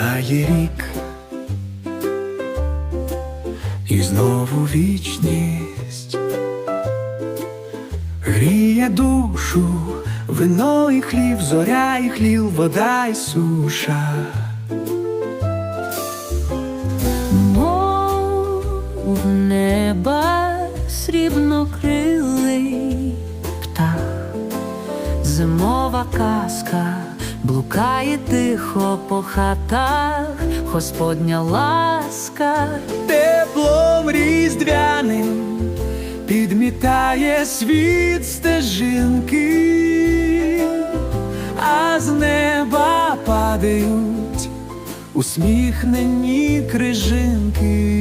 минає рік, і знову вічність. Гріє душу, вино і хліб, зоря і хлів, вода і суша. Мов неба срібнокрилий птах, зимова казка блукає тихо по хатах, Господня ласка, Теплом різдвяним підмітає світ стежинки, а з неба падають усміхнені крижинки.